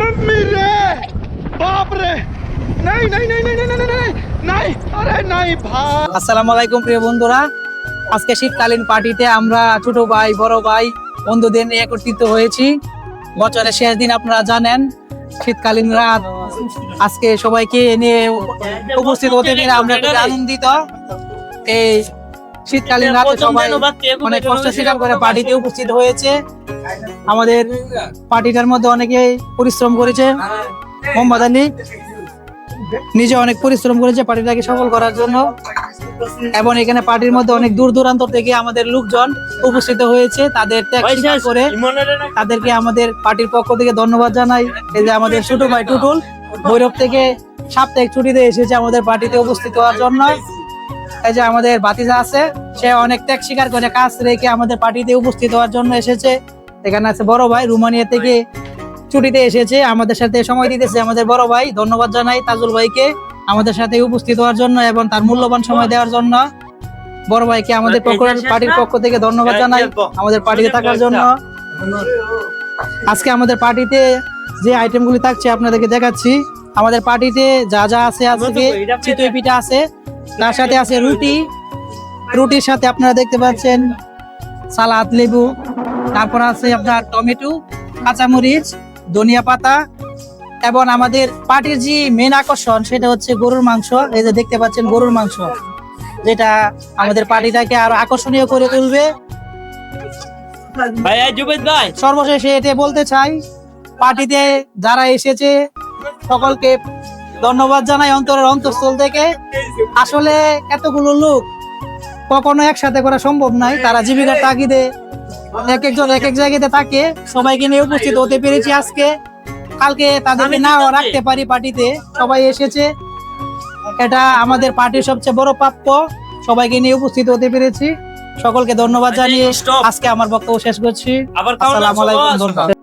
Mummy रे बाप रे नहीं नहीं नहीं नहीं नहीं नहीं नहीं अरे नहीं भाई আসসালামু আলাইকুম, প্রিয় বন্ধুরা। আজকে শীতকালীন পার্টিতে আমরা ছোট ভাই, বড় ভাই, বন্ধুদের নিয়ে একত্রিত হয়েছি। বছরের শেষ দিন, আপনারা জানেন, শীতকালীন রাত। আজকে সবাইকে নিয়ে উপস্থিত হতে পেরে আমরা আনন্দিত। এই শীতকালীন রাতে সবাই অনেক কষ্ট স্বীকার করে পার্টিতে উপস্থিত হয়েছে। আমাদের পার্টিটার মধ্যে অনেকে পরিশ্রম করেছে। মোহাম্মদ আলী নিজে অনেক পরিশ্রম করেছে পার্টিটাকে সফল করার জন্য। এবং এখানে পার্টির মধ্যে অনেক দূর দূরান্ত থেকে আমাদের লোকজন উপস্থিত হয়েছে। তাদের ত্যাগ করে তাদেরকে আমাদের পার্টির পক্ষ থেকে ধন্যবাদ জানাই। এই যে আমাদের ছোট ভাই টুটুল ভৈরব থেকে সাপ্তাহিক ছুটিতে এসেছে আমাদের পার্টিতে উপস্থিত হওয়ার জন্য। এই যে আমাদের বাতিজা আছে সে অনেক ত্যাগ স্বীকার করে কাজ রেখে আমাদের পার্টিতে উপস্থিত হওয়ার জন্য এসেছে। এখানে আছে বড় ভাই রুমানিয়া থেকে ছুটিতে এসেছে আমাদের সাথে সময় দিতেছে। আমাদের বড় ভাই ধন্যবাদ জানাই তাজুল ভাইকে আমাদের সাথে উপস্থিত হওয়ার জন্য এবং তার মূল্যবান সময় দেওয়ার জন্য। বড় ভাইকে আমাদের পার্টির পক্ষ থেকে ধন্যবাদ জানাই আমাদের পার্টিতে থাকার জন্য। আজকে আমাদের পার্টিতে যে আইটেমগুলি থাকছে আপনাদেরকে দেখাচ্ছি। আমাদের পার্টিতে যা যা আছে আজকে চিতই পিঠা আছে। তার সাথে আছে রুটি। রুটির সাথে আপনারা দেখতে পাচ্ছেন সালাদ লেবু। তারপর আছে আপনার টমেটো কাঁচামরিচ ধনিয়া পাতা এবং আমাদের পার্টির যে মেন আকর্ষণ সেটা হচ্ছে গরুর মাংস। এই যে দেখতে পাচ্ছেন গরুর মাংস যেটা আমাদের পার্টিটাকে আরও আকর্ষণীয় করে তুলবে। সর্বশেষে এটা বলতে চাই পার্টিতে যারা এসেছে সকলকে ধন্যবাদ জানাই অন্তরের অন্তঃস্থল থেকে। আসলে এতগুলো লোক কখনো একসাথে করা সম্ভব নয় তারা জীবিকার তাগিদে এক একজন এক এক জায়গাতে থাকে। সবাইকে নিয়ে উপস্থিত হতে পেরেছি আজকে। কালকে তাদেরকে নাও রাখতে পারি পার্টিতে। সবাই এসেছে। এটা আমাদের পার্টির সবচেয়ে বড় প্রাপ্য। সবাইকে নিয়ে উপস্থিত হতে পেরেছি। সকলকে ধন্যবাদ জানিয়ে আজকে আমার বক্তব্য শেষ করছি। আসসালামু আলাইকুম ধন্যবাদ।